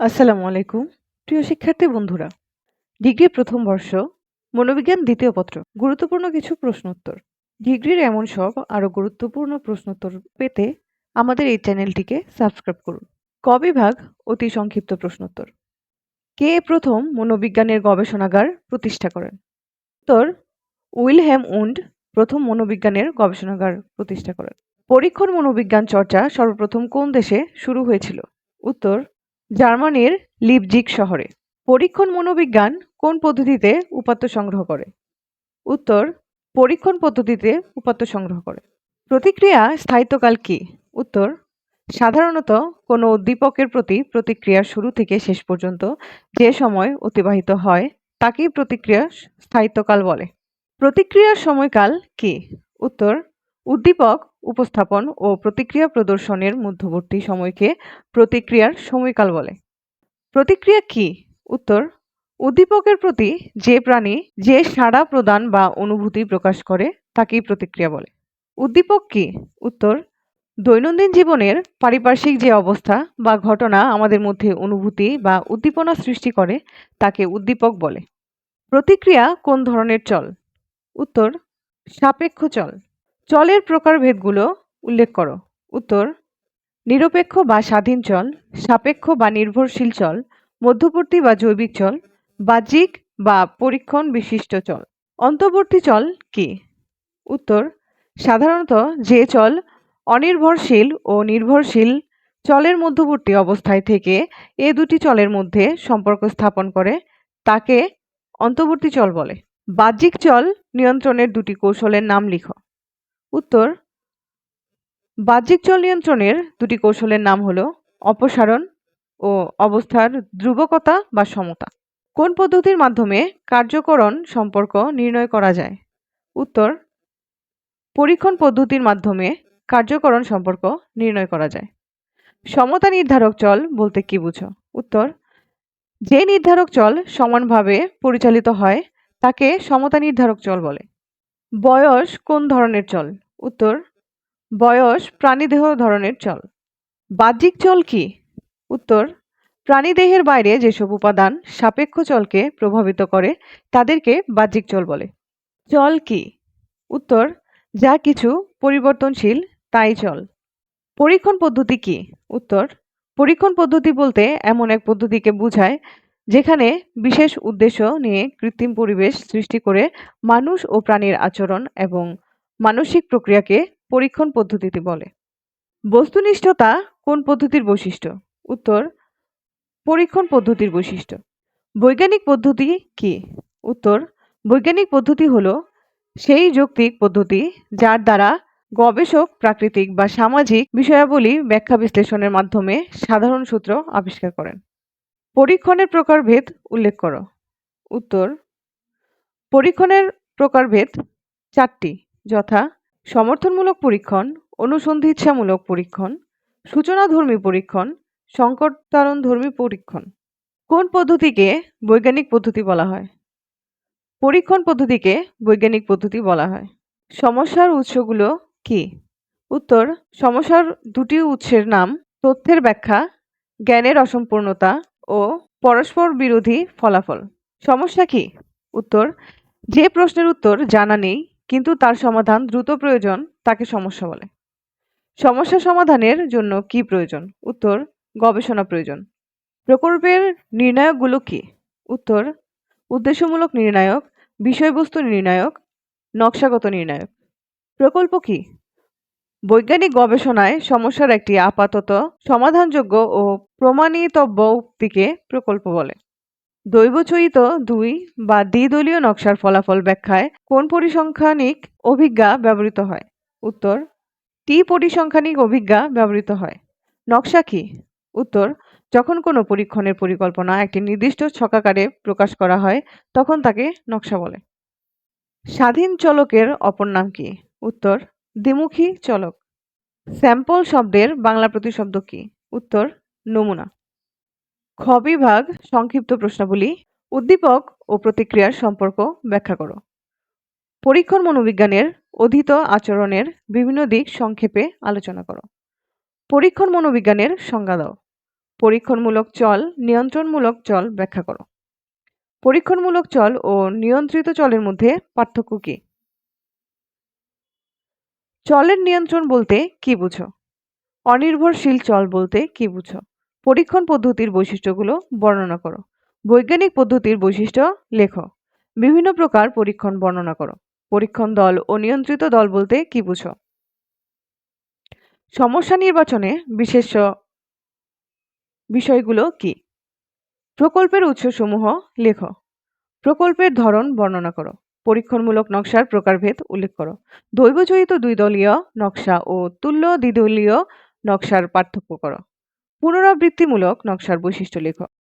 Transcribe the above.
আসসালামু আলাইকুম। প্রিয় শিক্ষার্থী বন্ধুরা, ডিগ্রি প্রথম বর্ষ, মনোবিজ্ঞান দ্বিতীয় পত্র। গুরুত্বপূর্ণ কিছু প্রশ্নোত্তর। ডিগ্রির এমন সব আরও গুরুত্বপূর্ণ প্রশ্নোত্তর পেতে আমাদের এই চ্যানেলটিকে সাবস্ক্রাইব করুন। ক বিভাগ, অতি সংক্ষিপ্ত প্রশ্নোত্তর। কে প্রথম মনোবিজ্ঞানের গবেষণাগার প্রতিষ্ঠা করেন? উত্তর উইলহ্যাম উন্ড প্রথম মনোবিজ্ঞানের গবেষণাগার প্রতিষ্ঠা করেন। পরীক্ষণ মনোবিজ্ঞান চর্চা সর্বপ্রথম কোন দেশে শুরু হয়েছিল? উত্তর জার্মানির লিপজিগ শহরে। পরীক্ষণ মনোবিজ্ঞান কোন পদ্ধতিতে উপাত্ত সংগ্রহ করে? উত্তর, পরীক্ষণ পদ্ধতিতে উপাত্ত সংগ্রহ করে। প্রতিক্রিয়া স্থায়িত্বকাল কি? উত্তর, সাধারণত কোনো উদ্দীপকের প্রতি প্রতিক্রিয়ার শুরু থেকে শেষ পর্যন্ত যে সময় অতিবাহিত হয়, তাকেই প্রতিক্রিয়া স্থায়িত্বকাল বলে। প্রতিক্রিয়ার সময়কাল কি? উত্তর উদ্দীপক, উপস্থাপন ও প্রতিক্রিয়া প্রদর্শনের মধ্যবর্তী সময়কে প্রতিক্রিয়ার সময়কাল বলে। প্রতিক্রিয়া কি? উত্তর, উদ্দীপকের প্রতি যে প্রাণী যে সাড়া প্রদান বা অনুভূতি প্রকাশ করে, তাকেই প্রতিক্রিয়া বলে। উদ্দীপক কি? উত্তর, দৈনন্দিন জীবনের পারিপার্শ্বিক যে অবস্থা বা ঘটনা আমাদের মধ্যে অনুভূতি বা উদ্দীপনা সৃষ্টি করে, তাকে উদ্দীপক বলে। প্রতিক্রিয়া কোন ধরনের চল? উত্তর, সাপেক্ষ চল। চলের প্রকারভেদগুলো উল্লেখ করো। উত্তর, নিরপেক্ষ বা স্বাধীন চল, সাপেক্ষ বা নির্ভরশীল চল, মধ্যবর্তী বা জৈবিক চল, বাহ্যিক বা পরীক্ষণ বিশিষ্ট চল। অন্তর্বর্তী চল কি? উত্তর, সাধারণত যে চল অনির্ভরশীল ও নির্ভরশীল চলের মধ্যবর্তী অবস্থায় থেকে এ দুটি চলের মধ্যে সম্পর্ক স্থাপন করে, তাকে অন্তর্বর্তী চল বলে। বাহ্যিক চল নিয়ন্ত্রণের দুটি কৌশলের নাম লিখো। উত্তর, বাহ্যিক চল নিয়ন্ত্রণের দুটি কৌশলের নাম হলো অপসারণ ও অবস্থার ধ্রুবকতা বা সমতা। কোন পদ্ধতির মাধ্যমে কার্যকরণ সম্পর্ক নির্ণয় করা যায়? উত্তর, পরীক্ষণ পদ্ধতির মাধ্যমে কার্যকরণ সম্পর্ক নির্ণয় করা যায়। সমতা নির্ধারক চল বলতে কি বুঝো? উত্তর, যে নির্ধারক চল সমানভাবে পরিচালিত হয় তাকে সমতা নির্ধারক চল বলে। বয়স কোন ধরনের চল? উত্তর, বয়স প্রাণীদেহ ধরনের চল। বাহ্যিক চল কি? উত্তর, প্রাণীদেহের বাইরে যেসব উপাদান সাপেক্ষ চলকে প্রভাবিত করে, তাদেরকে বাহ্যিক চল বলে। চল কি? উত্তর, যা কিছু পরিবর্তনশীল, তাই চল। পরীক্ষণ পদ্ধতি কি? উত্তর, পরীক্ষণ পদ্ধতি বলতে এমন এক পদ্ধতিকে বোঝায় যেখানে বিশেষ উদ্দেশ্য নিয়ে কৃত্রিম পরিবেশ সৃষ্টি করে মানুষ ও প্রাণীর আচরণ এবং মানসিক প্রক্রিয়াকে পরীক্ষণ পদ্ধতিতে বলে। বস্তুনিষ্ঠতা কোন পদ্ধতির বৈশিষ্ট্য? উত্তর, পরীক্ষণ পদ্ধতির বৈশিষ্ট্য। বৈজ্ঞানিক পদ্ধতি কি? উত্তর, বৈজ্ঞানিক পদ্ধতি হল সেই যৌক্তিক পদ্ধতি যার দ্বারা গবেষক, প্রাকৃতিক বা সামাজিক বিষয়াবলী ব্যাখ্যা বিশ্লেষণের মাধ্যমে সাধারণ সূত্র আবিষ্কার করেন। পরীক্ষণের প্রকারভেদ উল্লেখ করো। উত্তর, পরীক্ষণের প্রকারভেদ চারটি, যথা সমর্থনমূলক পরীক্ষণ অনুসন্ধিৎসামূলক পরীক্ষণ, সূচনাধর্মী পরীক্ষণ, সংকটারণধর্মী পরীক্ষণ। কোন পদ্ধতিকে বৈজ্ঞানিক পদ্ধতি বলা হয়? পরীক্ষণ পদ্ধতিকে বৈজ্ঞানিক পদ্ধতি বলা হয়। সমস্যার উৎসগুলো কি? উত্তর, সমস্যার দুটি উৎসের নাম, তথ্যের ব্যাখ্যা, জ্ঞানের অসম্পূর্ণতা ও পরস্পর বিরোধী ফলাফল। সমস্যা কি? উত্তর, যে প্রশ্নের উত্তর জানা নেই, কিন্তু তার সমাধান দ্রুত প্রয়োজন তাকে সমস্যা বলে। সমস্যা সমাধানের জন্য কি প্রয়োজন? উত্তর, গবেষণা প্রয়োজন। প্রকল্পের নির্ণায়কগুলো কি? উত্তর, উদ্দেশ্যমূলক নির্ণায়ক, বিষয়বস্তু নির্ণায়ক, নকশাগত নির্ণায়ক। প্রকল্প কি? বৈজ্ঞানিক গবেষণায় সমস্যার একটি আপাতত সমাধানযোগ্য ও প্রমাণিতব্য উক্তিকে প্রকল্প বলে। দৈবচয়িত দুই বা দ্বিদলীয় নকশার ফলাফল ব্যাখ্যায় কোন পরিসংখ্যানিক অভিজ্ঞা ব্যবহৃত হয়? উত্তর, টি পরিসংখ্যানিক অভিজ্ঞা ব্যবহৃত হয়। নকশা কি? উত্তর, যখন কোনো পরীক্ষণের পরিকল্পনা একটি নির্দিষ্ট ছকাকারে প্রকাশ করা হয়, তখন তাকে নকশা বলে। স্বাধীন চলকের অপর নাম কি? উত্তর দ্বিমুখী চলক। স্যাম্পল শব্দের বাংলা প্রতিশব্দ কি? উত্তর, নমুনা। খ বিভাগ, সংক্ষিপ্ত প্রশ্নাবলী, উদ্দীপক ও প্রতিক্রিয়ার সম্পর্ক ব্যাখ্যা করো। পরীক্ষণ মনোবিজ্ঞানের অধীত আচরণের বিভিন্ন দিক সংক্ষেপে আলোচনা করো। পরীক্ষণ মনোবিজ্ঞানের সংজ্ঞা দাও। পরীক্ষণমূলক চল, নিয়ন্ত্রণমূলক চল ব্যাখ্যা করো। পরীক্ষণমূলক চল ও নিয়ন্ত্রিত চলের মধ্যে পার্থক্য কি? চলের নিয়ন্ত্রণ বলতে কি বুঝো? অনির্ভরশীল চল বলতে কি বুঝো? পরীক্ষণ পদ্ধতির বৈশিষ্ট্যগুলো বর্ণনা করো। বৈজ্ঞানিক পদ্ধতির বৈশিষ্ট্য লেখো। বিভিন্ন প্রকার পরীক্ষণ বর্ণনা করো। পরীক্ষণ দল ও নিয়ন্ত্রিত দল বলতে কি বুঝো? সমস্যা নির্বাচনে বিশেষ বিষয়গুলো কি? প্রকল্পের উৎসসমূহ লেখ। প্রকল্পের ধরন বর্ণনা করো। পরীক্ষণমূলক নকশার প্রকারভেদ উল্লেখ করো। দৈবজয়িত দুই দলীয় নকশা ও তুল্য দ্বিদলীয় নকশার পার্থক্য করো। পুনরাবৃত্তিমূলক নকশার বৈশিষ্ট্য লেখ।